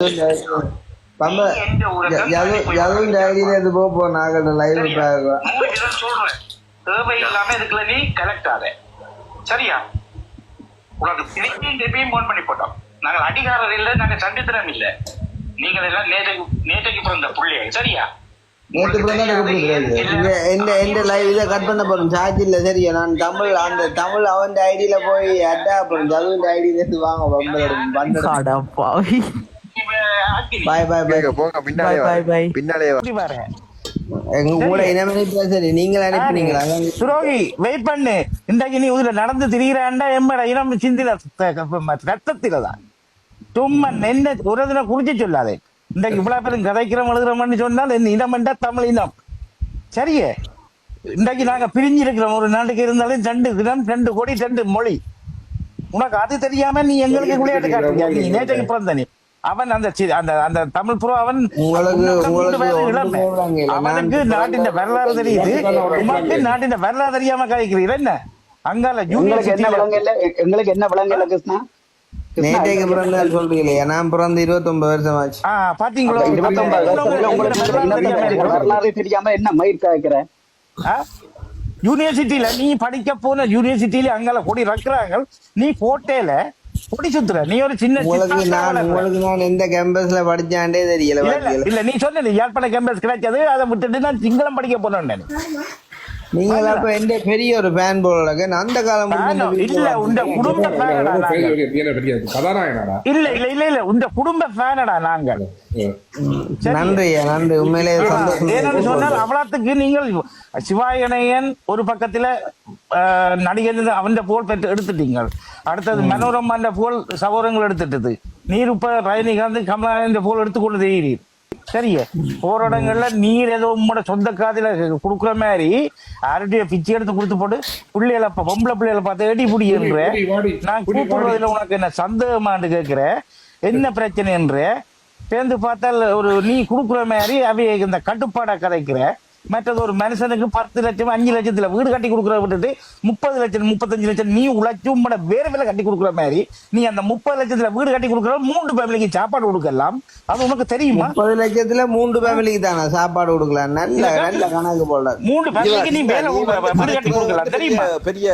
எந்த யதுவும் டைரியில இருந்து போக லைவ் பாருங்க உங்களுக்கு தான் சொல்றேன். தேவை இல்லாம இதுக்குள்ள நீ கலெக்ட் சரியா? உனக்கு திருப்பியும் திருப்பியும் போன் பண்ணி போட்டோம். நாங்கள் அடிகாரர் இல்ல இல்ல. நீங்கள் எல்லாம் நேற்றைக்கு நேற்றைக்கு பிறந்த புள்ளிய? சரியா? நேற்று இந்த லைவ் இதை கட் பண்ண போறோம். சார்ஜ் இல்ல சரியா? நான் தமிழ் அந்த தமிழ் அவன் ஐடியில போய் அட்டா போறோம். ஜதுவின் ஐடியில இருந்து வாங்க பாய் பாய் பாய் போங்க, போங்க பின்னாலே Bye, bye, bye. வா. பின்னாலே வா. இப்படி வரேன் எங்க கூட இனமணி பேசுறீ நீங்களே அனுப்புனீங்களா அதான். துரோகி வெயிட் பண்ணு. இன்றைக்கு நீ இதுல நடந்து திரிகிறாண்டா எம்மட இனம் சிந்தில. ரத்தத்தில தான். சும்மா என்ன ஒரு தினம் குறிச்சு சொல்லாதே. இன்றைக்கு இவ்வளவு பேரும் கதைக்கிறோம் எழுதுறோம்னு சொன்னால் இனம் என்றா தமிழ் இனம். சரியே? இன்றைக்கு நாங்க பிரிஞ்சு இருக்கிறோம். ஒரு நாட்டுக்கு இருந்தாலும் ரெண்டு இனம் ரெண்டு கொடி ரெண்டு மொழி. உனக்கு அது தெரியாம நீ எங்களுக்கு விளையாட்டு காட்டுறியா? நீ நேற்றைக்கு பிறந்த நீ. அவன் அந்த அந்த அந்த தமிழ் புரோ அவன் அவனுக்கு நாட்டின் வரலாறு தெரியுது. உமக்கு நாட்டின் வரலாறு தெரியாம கழிக்கிறீர் என்ன? அங்கால உங்களுக்கு என்ன விலங்கல்ல எங்களுக்கு என்ன விலங்கல்ல கிருஷ்ணா? நேற்றைக்கு பிறந்த சொல்றீங்களே நான் பிறந்து இருபத்தொன்பது வருஷம் ஆச்சு பாத்தீங்களோ? உங்களுக்கு எங்களோட வரலாறு தெரியாம என்ன மயிர் காய்க்கிற? யூனிவர்சிட்டியில நீ படிக்க போன யூனிவர்சிட்டியில அங்கால கொடி ரக்குறாங்க. நீ கோட்டையில கொடி சுத்துற நீ ஒரு சின்ன உங்களுக்கு நான். உங்களுக்கு நான் எந்த கேம்பஸ்ல படிச்சாண்டே தெரியல இல்ல, இல்ல, வாழ்க்கையில. இல்ல நீ சொன்ன யாழ்ப்பாண கேம்பஸ் கிடைச்சது அதை விட்டுட்டு நான் சிங்களம் படிக்க போனேன் நீங்க அப்ப எந்த பெரிய ஒரு ஃபேன் போல நான் அந்த காலம் இல்ல பார்த்துட்டேன். குடும்ப கதாநாயகனாடா. இல்ல இல்ல இல்ல இல்ல உண்ட குடும்ப ஃபேனடா நாங்கள் சரி. நன்றி நன்றி. சந்தோஷம். ஏன்னு சொன்னால் அவ்வளவுக்கு நீங்கள் சிவாயனையன் ஒரு பக்கத்துல நடிகர் அவன் போல் பெற்று எடுத்துட்டீங்க அடுத்தது மனோரமாண்ட போல் சகோதரங்கள் எடுத்துட்டது. நீர் இப்ப ரஜினிகாந்த் கமலானந்த போல் எடுத்துக்கொண்டு தெரிகிறீர் சரியே. போற இடங்கள்ல நீர் ஏதோ உங்களோட சொந்த காதில குடுக்குற மாதிரி யார்கிட்டயோ பிச்சை எடுத்து கொடுத்து போட்டு பிள்ளைகளை பொம்பளை பிள்ளைகளை பார்த்து எடி புடி என்ற? புடி, வாடி. நான் புடி, கூப்பிடுறதுல உனக்கு என்ன சந்தேகமான்னு கேட்கிற? என்ன பிரச்சனை என்று? பேந்து பார்த்தால் ஒரு நீ கொடுக்குற மாதிரி அவைய இந்த கட்டுப்பாடை கதைக்கிற? மற்றது ஒரு மனுஷனுக்கு பத்து லட்சம் அஞ்சு லட்சத்துல வீடு கட்டி கொடுக்குறத விட்டுட்டு முப்பது லட்சம் முப்பத்தஞ்சு லட்சம் நீ உழைச்சு உம்மட வேற வேலை கட்டி கொடுக்குற மாதிரி நீ அந்த முப்பது லட்சத்துல வீடு கட்டி கொடுக்குற மூன்று ஃபேமிலிக்கு சாப்பாடு கொடுக்கலாம். அது உனக்கு தெரியுமா? முப்பது லட்சத்துல மூன்று ஃபேமிலிக்கு தானே சாப்பாடு கொடுக்கலாம். நல்ல நல்ல கணக்கு போல. மூன்று ஃபேமிலிக்கு நீ வேலை கொடுக்குற வீடு கட்டி கொடுக்கலாம். தெரியுமா? பெரிய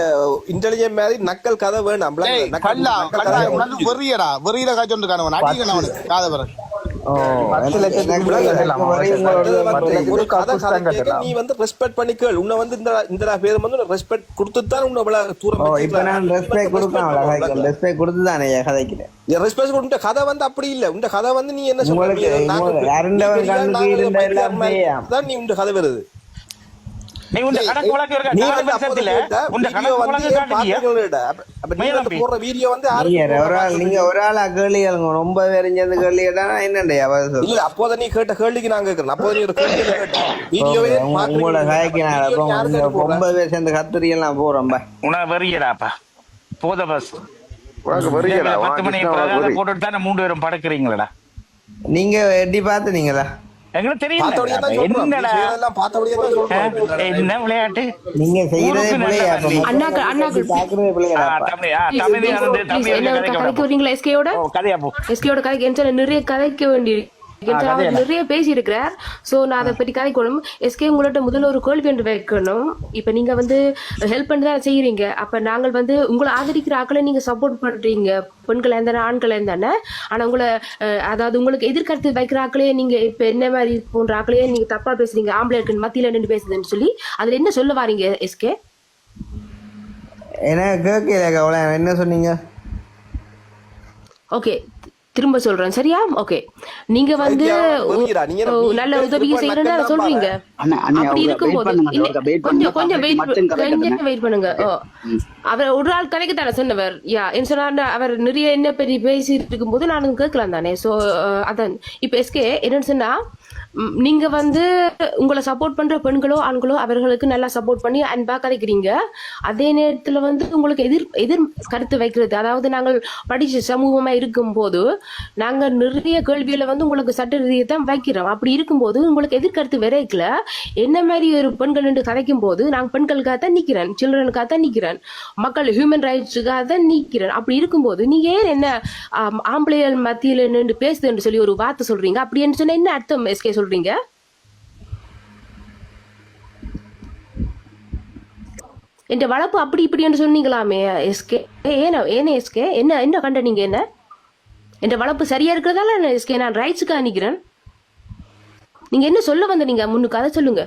இன்டெலிஜென்ட் மாதிரி நக்கல் கதை வேணாம். வெறியடா. வெறியில காய்ச்சொண்டு காணுவன் அடிக்கணும் அவனுக்கு. காதை பிறகு நீ வந்து ரெஸ்பெக்ட் பண்ணிக்கல் உன்னை வந்து இந்த இந்த பேர் வந்து ரெஸ்பெக்ட் கொடுத்துட்டு தான் உன்னை இவ்வளவு தூரம் ஓ இப்ப நான் ரெஸ்பெக்ட் கொடுப்பேன் கதைக்கிறேன் ரெஸ்பெக்ட் கொடுத்து தானே கதைக்கிறேன் ரெஸ்பெக்ட் கொடுத்த கதை வந்து அப்படி இல்ல. உண்ட கதை வந்து நீ என்ன சொல்ற? நீ உண்ட கதை வருது நீ உண்ட கணக்கு வழக்கு இருக்க? நீ உண்ட வீடியோ கணக்கு வந்து வழக்கு காட்டுறியா. அப்ப- வீடியோ வந்து ஒரு ஆள் நீங்க ஒரு ஆளா கேள்வி கேளுங்க ரொம்ப வெறிஞ்சது கேள்வி கேட்டா என்னண்டே இல்ல அப்போத நீ கேட்ட கேள்விக்கு நான் கேக்குறேன் அப்போத நீ ஒரு கேள்வி கேட்ட. வீடியோவே உங்களோட காய்க்கு ரொம்ப பேர் சேர்ந்து கத்துரியெல்லாம் போறோம் பா. உன வெறியடாப்பா போத பஸ். உனக்கு வெறியடா, பத்து மணி உனக்கு. போட்டுட்டு தானே மூன்று பேரும் படுக்கிறீங்களடா? நீங்க எட்டி பாத்துனீங்களா எங்களுக்கு தெரியும் என்ன விளையாட்டு? நீங்க நிறைய கதைக்க வேண்டி என்கிட்ட அவர்? நிறைய பேசி இருக்கிறார் சோ நான் அதை பற்றி கதைக்கணும் எஸ்கே உங்கள்ட்ட முதல்ல ஒரு கேள்வி ஒன்று வைக்கணும். இப்ப நீங்க வந்து ஹெல்ப் பண்ணி தான் செய்யறீங்க. அப்ப நாங்கள் வந்து உங்களை ஆதரிக்கிற ஆக்களை நீங்க சப்போர்ட் பண்றீங்க. பெண்கள் இருந்தானே ஆண்கள் இருந்தானே. ஆனா உங்களை அதாவது உங்களுக்கு எதிர்கருத்து வைக்கிற ஆக்களே நீங்க இப்ப என்ன மாதிரி போன்ற ஆக்களையே நீங்க தப்பா பேசுறீங்க? ஆம்பளை இருக்கு மத்தியில நின்று பேசுதுன்னு சொல்லி அதுல என்ன சொல்ல வாரீங்க எஸ்கே எனக்கு கேட்கல என்ன சொன்னீங்க? ஓகே திரும்ப சொல்றேன். சரியா? ஓகே நீங்க வந்து நல்ல உதவி செய்யறேன்னு சொல்றீங்க. அப்படி இருக்கும்போது கொஞ்சம். கொஞ்சம் வெயிட். கொஞ்சம் வெயிட் பண்ணுங்க. அவர் ஒரு ஆள் கதைக்கு தானே சொன்னவர். யா என்ன சொன்னார் அவர் நிறைய என்ன பெரிய பேசிட்டு இருக்கும்போது நான் கேட்கலாம் தானே. சோ அதான். இப்ப எஸ்கே என்னன்னு சொன்னா நீங்க வந்து உங்களை சப்போர்ட் பண்ற பெண்களோ ஆண்களோ அவர்களுக்கு நல்லா சப்போர்ட் பண்ணி அன்பா கதைக்கிறீங்க அதே நேரத்துல வந்து உங்களுக்கு எதிர் எதிர் கருத்து வைக்கிறது. அதாவது நாங்கள் படிச்ச சமூகமா இருக்கும்போது நாங்க நிறைய கேள்வியில வந்து உங்களுக்கு சட்ட ரீதியை தான் வைக்கிறோம். அப்படி இருக்கும்போது உங்களுக்கு எதிர்கருத்து விரைக்கல. என்ன மாதிரி ஒரு பெண்கள் என்று கதைக்கும் போது நாங்க பெண்களுக்காக தான் நிக்கிறேன் சில்ட்ரனுக்காக தான் நிக்கிறேன் மக்கள் ஹியூமன் ரைட்ஸுக்காக தான் நிக்கிறேன். அப்படி இருக்கும்போது நீங்க ஏன் என்ன ஆம், ஆம்பளைகள் மத்தியில நின்று பேசுதுன்னு சொல்லி ஒரு வார்த்தை சொல்றீங்க? அப்படின்னு சொன்னா என்ன அர்த்தம் எஸ்கே சொல்றீங்க என் வளர்ப்பு அப்படி இப்படின்னு சொன்னீங்களாமே எஸ்கே. ஏன ஏன எஸ்கே? என்ன என்ன கண்ட நீங்க என்ன? இந்த வளர்ப்பு சரியா இருக்கிறதால என்ன எஸ்கே? நான் ரைட்ஸுக்கு நிக்கிறேன் நீங்க என்ன சொல்ல வந்த நீங்க முன்னுக்கு அதை சொல்லுங்க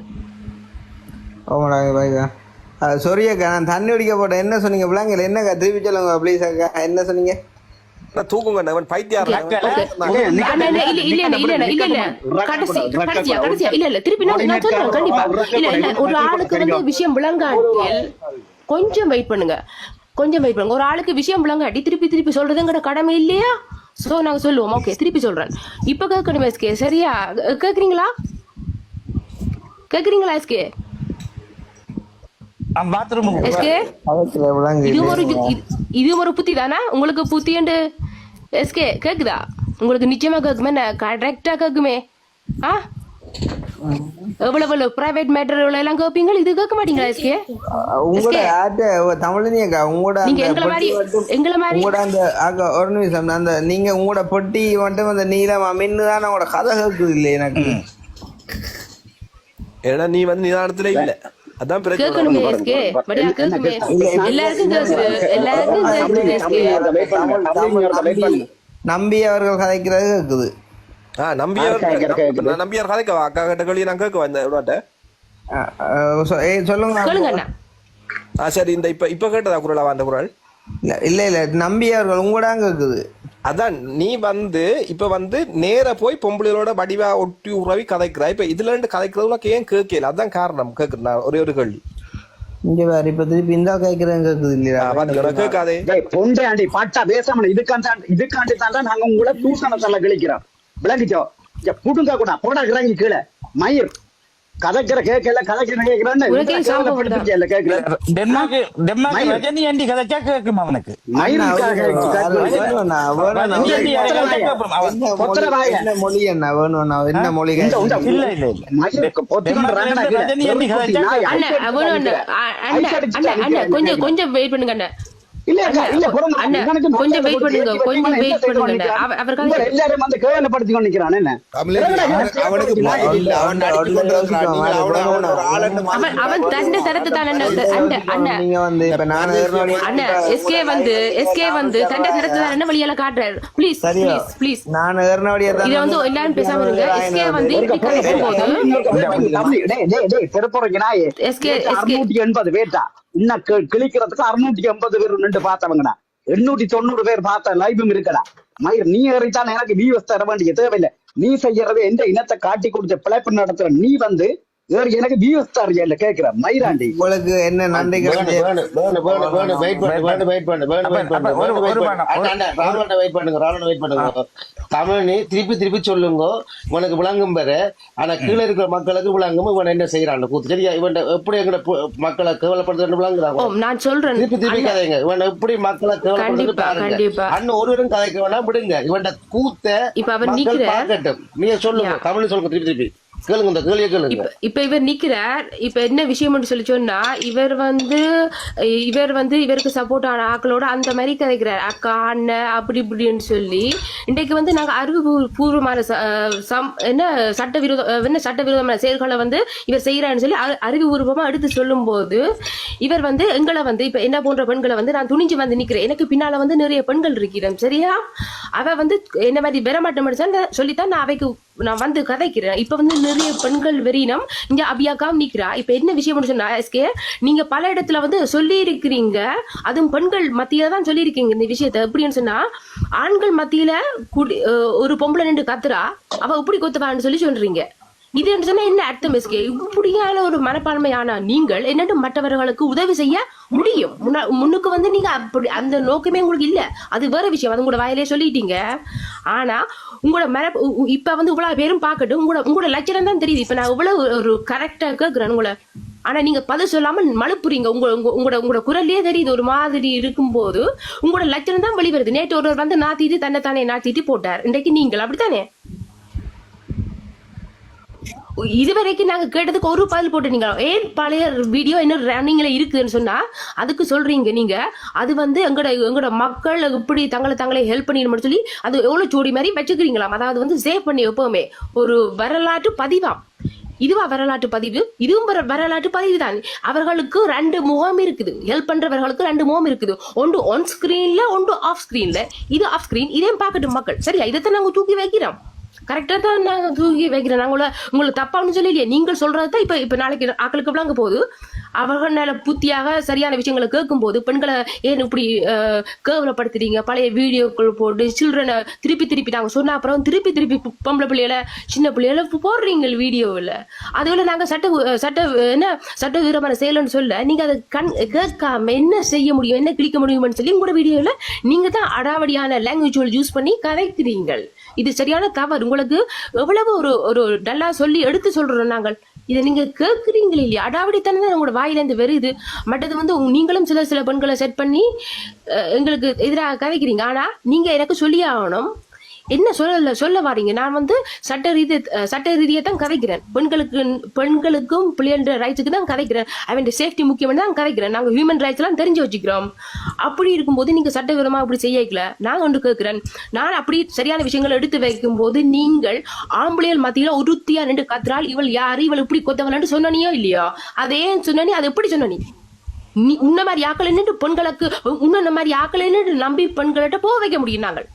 சாரி அக்கா நான் தண்ணி அடிக்க போட்டேன். என்ன சொன்னீங்க? பிள்ளைங்க என்ன திருப்பி சொல்லுங்க ப்ளீஸ் அக்கா. என்ன சொன்னீங்க? இல்ல இல்ல இல்ல கடைசி இல்ல இல்ல திருப்பி சொல்றேன் கண்டிப்பா. இல்ல இல்ல ஒரு ஆளுக்கு வந்து விஷயம் விளங்காட்டியில் கொஞ்சம் வெயிட் பண்ணுங்க. கொஞ்சம் வெயிட் பண்ணுங்க. ஒரு ஆளுக்கு விஷயம் விளங்காட்டி திருப்பி திருப்பி சொல்றதுங்கிற கடமை இல்லையா? சோ நாங்க சொல்லுவோம். ஓகே திருப்பி சொல்றேன். இப்ப கேட்கணும் எஸ்கே சரியா? கேக்குறீங்களா? கேக்குறீங்களா எஸ்கே இது ஒரு புத்தி தானா? உங்களுக்கு புத்தி என்று எஸ்கே கேக்குதா உங்களுக்கு நிச்சயமா கேக்குமே என்ன? கரெக்டா கேக்குமே ஆ? எவ்வளவு பிரைவேட் மேட்டர் எல்லாம் கேட்பீங்க இது கேட்க மாட்டீங்களா எஸ்கே உங்களோட ஆட்ட தமிழ்னி அக்கா உங்களோட நீங்க அந்த எங்களை மாதிரி எங்களை மாதிரி உங்களோட அந்த அக்கா ஒரு நிமிஷம் அந்த நீங்க உங்களோட பொட்டி மட்டும் அந்த நீளமா மின்னு தான் உங்களோட கதை கேக்குது இல்லை எனக்கு? ஏன்னா நீ வந்து நிதானத்துல இல்ல. அதான் பிரச்சனை. கேட்கணுமே எஸ்கே. படியா கேட்குமே எல்லாருக்கும் கேக்குது எல்லாருக்கும் நம்பி அவர்கள் கதைக்கிறது ஆ நம்பியார் கதைக்கவா அக்கா கிட்ட கேள்வி நான் கேட்க வந்தேன் ஏய், சொல்லுங்க. சொல்லுங்க அண்ணா. ஆ சரி இந்த இப்ப இப்ப கேட்டதா குரலா அந்த குரல்? இல்ல இல்ல இல்ல நம்பி அவர்கள் உங்களோட கேக்குது. அதான் நீ வந்து இப்ப வந்து நேர போய் பொம்பளைகளோட வடிவா ஒட்டி உறவி கதைக்கிற. இப்ப இதுல இருந்து கதைக்கிறது உனக்கு ஏன் கேட்கல? அதான் காரணம். கேக்குறேன் நான் ஒரே ஒரு கேள்வி. இங்க வேற இப்ப திருப்பி இந்த கேக்குறேன் கேக்குது இல்லையா? கேட்காதே. டேய் பொண்டையாண்டி பட்டா பேசாம இதுக்காண்டி இதுக்காண்டி தாண்டா நாங்க உங்களை தூசணத்தால கிழிக்கிறோம். விளங்கிச்சோ புடுங்க கூட போடா இறங்கி கீழே. மயிர். கதைக்கிற கேட்கல கதைக்கிற கேட்கிறான்னு ரஜினி ஆண்டி கதைச்சா கேட்கும் அவனுக்கு? மொழி என்ன என்ன மொழி இல்ல இல்ல இல்ல. கொஞ்சம் கொஞ்சம் வெயிட் பண்ணுங்க கொஞ்சம் வெயிட் பண்ணுங்க எஸ்கே வந்து என்ன? வழியால காட்டுறாரு. ப்ளீஸ் வந்து எஸ்கே வந்து இப்படி கலக்கும் போது எஸ்கே எஸ்கே 80 வேட்டா இன்ன கிளிக்கிறதுக்கு 680 பேர் நின்று பார்த்தவங்கடா. எண்ணூத்தி தொண்ணூறு பேர் பார்த்த லைவும் இருக்கடா. மயிர் நீ ஏறித்தான் எனக்கு வியூஸ் தர வேண்டிய தேவையில்லை. நீ செய்யறது எந்த இனத்தை காட்டி கொடுத்த பிழைப்பு நடத்துற? நீ வந்து வேறு எனக்கு வியூஸ் தரையில கேக்குறேன்? மைராண்டி உங்களுக்கு என்ன நன்றி தமிழனி திருப்பி திருப்பி சொல்லுங்க. உனக்கு விளங்கும் பேரு. ஆனா கீழே இருக்கிற மக்களுக்கு விளங்கும் இவன் என்ன செய்யறான் கூத்து. சரியா? இவன் எப்படி எங்கட மக்களை கேவலப்படுத்துறது விளங்குறாங்க நான் சொல்றேன். திருப்பி திருப்பி கதைங்க. இவன் எப்படி மக்களை கேவலப்படுத்துறது பாருங்க. அண்ணன் ஒருவரும் கதைக்க வேணாம் விடுங்க. இவன் கூத்த இப்ப அவன் நீங்க சொல்லுங்க தமிழ் சொல்லுங்க திருப்பி திருப்பி. கேளுங்க இந்த கேள்வியை கேளுங்க. இப்ப இவர் நிக்கிறார். இப்ப என்ன விஷயம் சொல்லி சொன்னா இவர் வந்து இவர் வந்து இவருக்கு சப்போர்ட் ஆன ஆக்களோட அந்த மாதிரி கதைக்கிறார். அக்கா அண்ணன் அப்படி இப்படின்னு சொல்லி. இன்றைக்கு வந்து நாங்க அறிவு பூர்வமான ச- சம் என்ன சட்டவிரோத விரோதம் என்ன சட்டவிரோதமான செயல்களை வந்து இவர் செய்யறான்னு சொல்லி அ- அறிவுபூர்வமா எடுத்து சொல்லும் போது இவர் வந்து எங்களை வந்து இப்ப என்ன போன்ற பெண்களை வந்து நான் துணிஞ்சு வந்து நிக்கிறேன். எனக்கு பின்னால வந்து நிறைய பெண்கள் இருக்கிறேன் சரியா? அவ வந்து என்ன மாதிரி பெறமாட்டேன் சொல்லித்தான் நான் அவைக்கு நான் வந்து கதைக்கிறேன். இப்ப வந்து நிறைய பெண்கள் வெறினம் இங்க அபியாக்காம் நிக்கிறா இப்ப என்ன விஷயம் சொன்னா எஸ்கே நீங்க பல இடத்துல வந்து சொல்லி இருக்கிறீங்க அதுவும் பெண்கள் மத்தியில தான் சொல்லியிருக்கீங்க இந்த விஷயத்த. எப்படின்னு சொன்னா ஆண்கள் மத்தியில குடி- ஒரு பொம்பளை நின்று கத்துறா. அவ இப்படி கொத்துவான்னு சொல்லி சொல்றீங்க. இது என்று சொன்னா என்ன அர்த்தம் எஸ்கே இப்படியான ஒரு மனப்பான்மையான நீங்கள் என்னட்டு மற்றவர்களுக்கு உதவி செய்ய முடியும். முன்ன- முன்னுக்கு வந்து நீங்க அப்படி அந்த நோக்கமே உங்களுக்கு இல்ல. அது வேற விஷயம் அது உங்களோட வாயிலே சொல்லிட்டீங்க. ஆனா உங்களோட மன உ- இப்ப வந்து இவ்வளவு பேரும் பார்க்கட்டும் உங்களோட உங்களோட லட்சணம் தான் தெரியுது. இப்ப நான் இவ்வளவு ஒரு கரெக்டா கேட்கிறேன் உங்களை. ஆனா நீங்க பதில் சொல்லாம மழுப்புறீங்க. உங்க உங்க- உங்களோட உங்களோட குரல்லே தெரியுது ஒரு மாதிரி இருக்கும்போது உங்களோட லட்சணம் தான் வெளிவருது. நேற்று ஒருவர் வந்து நாத்திட்டு தன்னை தானே நாத்திட்டு போட்டார். இன்றைக்கு நீங்கள் அப்படித்தானே? இதுவரைக்கும் நாங்கள் கேட்டதுக்கு ஒரு பதில் போட்டு நீங்க ஏன் பழைய வீடியோ இன்னும் ரன்னிங்ல இருக்குதுன்னு சொன்னா அதுக்கு சொல்றீங்க நீங்க. அது வந்து எங்களோட எங்களோட மக்கள் இப்படி தங்களை தங்களை ஹெல்ப் பண்ணிடணும்னு சொல்லி அது எவ்வளவு ஜோடி மாதிரி வச்சுக்கிறீங்களாம் அதாவது வந்து சேவ் பண்ணி எப்பவுமே ஒரு வரலாற்று பதிவாம் இதுவா வரலாற்று பதிவு? இதுவும் வரலாற்று பதிவு தான். அவர்களுக்கு ரெண்டு முகம் இருக்குது. ஹெல்ப் பண்றவர்களுக்கு ரெண்டு முகம் இருக்குது. ஒன்று ஒன் ஸ்கிரீன்ல ஒன்று ஆஃப் ஸ்கிரீன்ல இது ஆஃப் ஸ்கிரீன் இதையும் பார்க்கட்டும் மக்கள். சரியா? இதைத்தான் நாங்கள் தூக்கி வைக்கிறோம். கரெக்டாக தான் நாங்கள் தூக்கி வைக்கிறோம். நாங்கள உங்களுக்கு தப்பான்னு சொல்லலையே. நீங்கள் சொல்கிறது தான் இப்போ இப்போ நாளைக்கு ஆக்களுக்கு விளங்க போகுது. அவர்கள் நல்ல புத்தியாக சரியான விஷயங்களை கேட்கும்போது பெண்களை ஏன் இப்படி கேவலப்படுத்துறீங்க? பழைய வீடியோக்கள் போட்டு சில்ட்ரனை திருப்பி திருப்பி நாங்கள் சொன்ன அப்புறம் திருப்பி திருப்பி பொம்பளை பிள்ளைகளை சின்ன பிள்ளைகளை போடுறீங்க வீடியோவில். அதுவில் நாங்கள் சட்ட சட்ட என்ன சட்ட சட்டவிரோதமான செயல்னு சொல்ல நீங்கள் அதை கண் கேட்காம என்ன செய்ய முடியும் என்ன கிளிக்க முடியும்னு சொல்லி உங்களோட வீடியோவில் நீங்கள் தான் அடாவடியான லாங்குவேஜ் யூஸ் பண்ணி கதைக்கிறீங்கள். இது சரியான தவறு. பொழுது எவ்வளவு ஒரு ஒரு டல்லா சொல்லி எடுத்து சொல்றோம் நாங்கள். இதை நீங்க கேட்குறீங்களே இல்லையா? அடாவடித்தனம் தான் உங்களோட வாயிலேருந்து வருது. மற்றது வந்து நீங்களும் சில சில பெண்களை செட் பண்ணி எங்களுக்கு எதிராக கதைக்கிறீங்க. ஆனா நீங்க எனக்கு சொல்லி ஆகணும். என்ன சொல்ல சொல்ல வரீங்க? நான் வந்து சட்ட ரீதி சட்ட ரீதியை தான் கதைக்கிறேன். பெண்களுக்கு பெண்களுக்கும் பிள்ளைகள ரைட்ஸுக்கு தான் கதைக்கிறேன். அவன் சேஃப்டி முக்கியம் தான் கதைக்கிறேன். நாங்கள் ஹியூமன் ரைட்ஸ்லாம் தெரிஞ்சு வச்சுக்கிறோம். அப்படி இருக்கும்போது நீங்கள் சட்டவிரோதமா அப்படி செய்யக்கல. நான் ஒன்று கேட்குறேன். நான் அப்படி சரியான விஷயங்கள் எடுத்து வைக்கும் போது நீங்கள் ஆம்பளையல் மத்தியில் உறுத்தியா நின்று கத்துறாள் இவள் யாரு இவள் இப்படி கொத்தவளான்னு சொன்னனியோ இல்லையோ? அதே சொன்னனி? அது எப்படி சொன்ன நீ நீ உன்ன மாதிரி ஆக்கள் நின்று பெண்களுக்கு உன்ன மாதிரி ஆக்கள் நின்று நம்பி பெண்கள்கிட்ட போக வைக்க முடியும் நாங்கள்.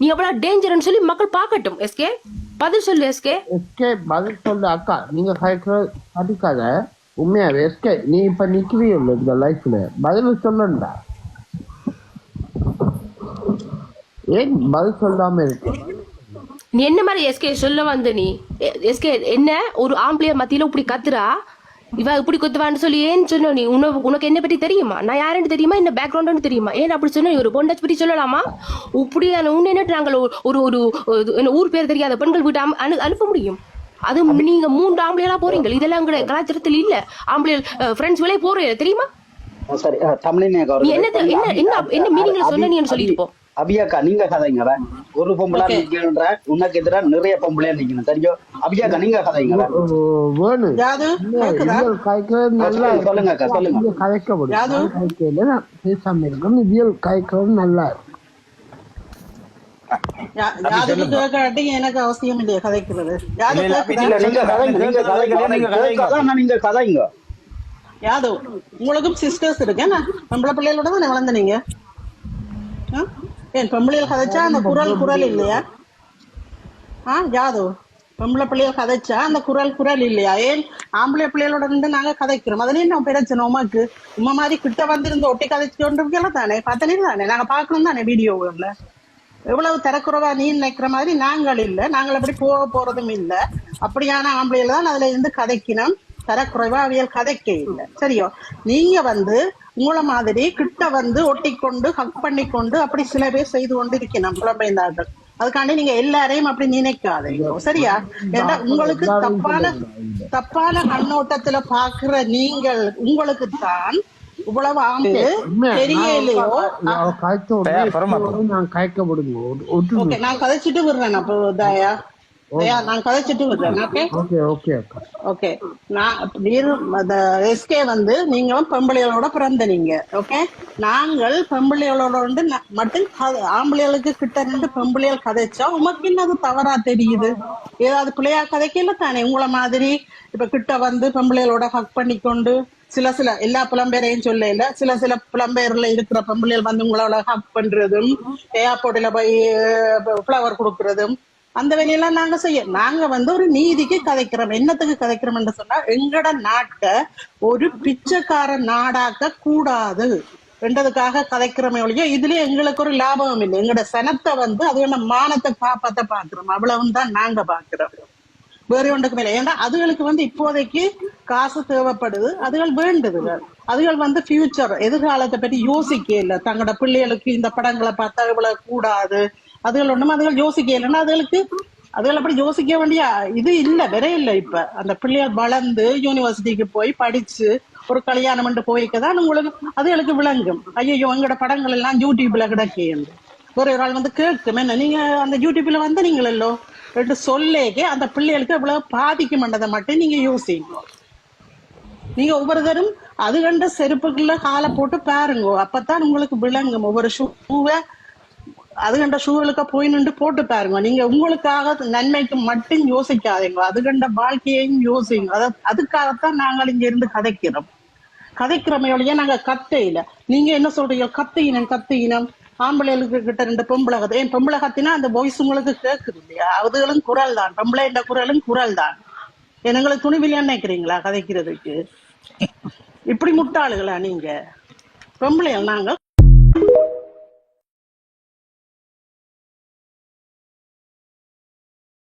நீ எவ்வளவு டேஞ்சர்னு சொல்லி மக்கள் பார்க்கட்டும் எஸ்கே பதில் சொல்லு எஸ்கே எஸ்கே பதில் சொல்லு அக்கா. நீங்க கேட்கிற படிக்காத. உண்மையாவே எஸ்கே நீ இப்ப நிக்கிறீல்ல இந்த லைஃப்ல பதில் சொல்லண்டா. ஏன் பதில் சொல்லாம இருக்கு? நீ என்ன மாதிரி எஸ்கே சொல்ல வந்த நீ? எஸ்கே என்ன? ஒரு ஆம்பளைய மத்தியில இப்படி கத்துறா? இவ இப்படி கொத்துவான்னு சொல்லி ஏன்னு சொன்ன நீ? உன- உனக்கு என்ன பற்றி தெரியுமா? நான் யாருன்னு தெரியுமா? என்ன பேக்ரவுண்ட் தெரியுமா? ஏன் அப்படி சொன்ன? ஒரு பொண்டாச்சு பற்றி சொல்லலாமா? இப்படியான உன்னை என்ன நாங்கள் ஒரு ஒரு என்ன ஊர் பேர் தெரியாத பெண்கள் வீட்டு அனு- அனு அனுப்ப முடியும். அது நீங்க மூன்று ஆம்பளையா போறீங்க. இதெல்லாம் எங்க கலாச்சாரத்தில் இல்ல. ஆம்பளை ஃப்ரெண்ட்ஸ் வேலையே போறீங்க. தெரியுமா? சரி. தமிழினே என்ன என்ன என்ன மீனிங்ல சொன்ன நீ சொல்லிட்டு போ. அபியாக்கா நீங்க கதைங்கடா ஒரு பொம்பளை நிக்கணுன்ற உனக்கு எதிரா நிறைய பொம்பளையா நிக்கணும் தெரியும் அபியாக்கா நீங்க கதைங்கடா. சொல்லுங்க அக்கா சொல்லுங்க. கதைக்க முடியும் பேசாம இருக்கணும். இவியல் காய்க்கிறது நல்லா எனக்கு அவசியம் இல்லையா கதைக்கிறது. நீங்க கதைங்க நீங்க கதைங்க நீங்க கதைங்க. கேட்காதான் நீங்க கதைங்க? யாது உங்களுக்கும் சிஸ்டர்ஸ் இருக்கு என்ன? பொம்பளை பிள்ளைகளோட தானே வளர்ந்த நீங்க? ஆ? ஏன் பொம்பளைகள் கதைச்சா அந்த குரல் குரல் இல்லையா? ஆ யாது பொம்பளை பிள்ளைகள் கதைச்சா அந்த குரல் குரல் இல்லையா? ஏன் ஆம்பளை பிள்ளைகளோட இருந்து நாங்க கதைக்கிறோம். அதுல என்ன பிரச்சனை உமாக்கு? உமா மாதிரி கிட்ட வந்திருந்து ஒட்டி கதைச்சு கொண்டிருக்கல தானே? பார்த்தனே தானே? நாங்க பார்க்கணும் தானே வீடியோவில் எவ்வளவு தரக்குறைவா நீ நினைக்கிற மாதிரி நாங்கள் இல்ல. நாங்கள் அப்படி போக போறதும் இல்ல. அப்படியான ஆம்பளையில தான் அதுல இருந்து கதைக்கணும். தரக்குறைவா அவியல் கதைக்க இல்ல. சரியோ? நீங்க வந்து உங்கள மாதிரி கிட்ட வந்து ஒட்டிக்கொண்டு ஹக் பண்ணி கொண்டு அப்படி சில பேர் செய்து கொண்டு இருக்கணும் புலம்பெயர்ந்தார்கள் அதுக்காண்டி நீங்க எல்லாரையும் அப்படி நினைக்காதீங்க. சரியா? ஏன்னா உங்களுக்கு தப்பான தப்பான கண்ணோட்டத்துல பாக்குற நீங்கள் உங்களுக்கு தான் இவ்வளவு ஆண்டு தெரியலையோ? நான் கதைச்சிட்டு விடுறேன் அப்போ தயா. நான் கதைச்சிட்டு விடுறேன் ஓகே ஓகே. ஓகே அக்கா ஓகே நான் எஸ்கே வந்து நீங்களும் பெம்பளைகளோட பிறந்த நீங்க ஓகே நாங்கள் பெம்பளைகளோட வந்து மட்டும் ஆம்பளைகளுக்கு கிட்ட நின்று பெம்பளைகள் கதைச்சா உமக்கு என்ன அது தவறா தெரியுது? ஏதாவது பிள்ளையா கதைக்கல தானே? உங்களை மாதிரி இப்ப கிட்ட வந்து பெம்பளைகளோட ஹக் பண்ணிக்கொண்டு சில சில எல்லா புலம்பெயரையும் சொல்லல சில சில புலம்பெயர்ல இருக்கிற பெம்பளைகள் வந்து உங்களோட ஹக் பண்றதும் ஏர்போர்ட்ல போய் ஃப்ளவர் கொடுக்கறதும் அந்த வேலையெல்லாம் நாங்க செய்ய நாங்க வந்து ஒரு நீதிக்கு கதைக்கிறோம். என்னத்துக்கு கதைக்கிறோம் என்று சொன்னா எங்கட நாட்டை ஒரு பிச்சைக்கார நாடாக்க கூடாது என்றதுக்காக கதைக்கிறோமே ஒழிய இதுலயே எங்களுக்கு ஒரு லாபம் இல்லை. எங்கட சனத்தை வந்து அது என்ன மானத்தை காப்பாத்த பாக்குறோம் அவ்வளவும் தான் நாங்க பாக்குறோம் வேற ஒன்றுக்கு மேல ஏன்னா அதுகளுக்கு வந்து இப்போதைக்கு காசு தேவைப்படுது அதுகள் வேண்டுது. அதுகள் வந்து ஃபியூச்சர் எதிர்காலத்தை பற்றி யோசிக்க இல்லை தங்களோட பிள்ளைகளுக்கு இந்த படங்களை பார்த்தா இவ்வளவு கூடாது. அதுகள் ஒண்ணும் அதுகள் யோசிக்க இல்லைன்னா அதுகளுக்கு அதுகள் அப்படி யோசிக்க வேண்டிய இது இல்ல வேற இல்ல இப்ப. அந்த பிள்ளைகள் வளர்ந்து யூனிவர்சிட்டிக்கு போய் படிச்சு ஒரு கல்யாணம் பண்ணி போய்க்கதான் உங்களுக்கு அதுகளுக்கு விளங்கும். ஐயோ எங்களோட படங்கள் எல்லாம் யூடியூப்ல கிடக்கேன் ஒரு ஒரு ஆள் வந்து கேட்கும் என்ன நீங்க அந்த யூடியூப்ல வந்து நீங்களோ ரெண்டு சொல்லேக்கே அந்த பிள்ளைகளுக்கு எவ்வளவு பாதிக்குமன்றதை மட்டும் நீங்க யோசிங்க. நீங்க ஒவ்வொருத்தரும் அது கண்ட செருப்புக்குள்ள காலை போட்டு பாருங்க அப்பதான் உங்களுக்கு விளங்கும். ஒவ்வொரு ஷூவை அது கண்ட ஷூகளுக்கு போய் நின்று போட்டு பாருங்க. நீங்க உங்களுக்காக நன்மைக்கு மட்டும் யோசிக்காதீங்க. அது கண்ட வாழ்க்கையையும் யோசிங்க. அத அதுக்காகத்தான் நாங்கள் இங்க இருந்து கதைக்கிறோம். கதைக்கிறமையோடைய நாங்க கத்தையில நீங்க என்ன சொல்றீங்க? கத்து இனம் கத்து இனம். ஆம்பளைகளுக்கு கிட்ட ரெண்டு பொம்பளை கதை. ஏன் பொம்பளை கத்தினா அந்த வாய்ஸ் உங்களுக்கு கேக்குது இல்லையா? அதுகளும் குரல் தான். பொம்பளை என்ற குரலும் குரல் தான். எங்களுக்கு துணிவில்லையா நினைக்கிறீங்களா கதைக்கிறதுக்கு? இப்படி முட்டாளுகளா நீங்க? பொம்பளைகள் நாங்க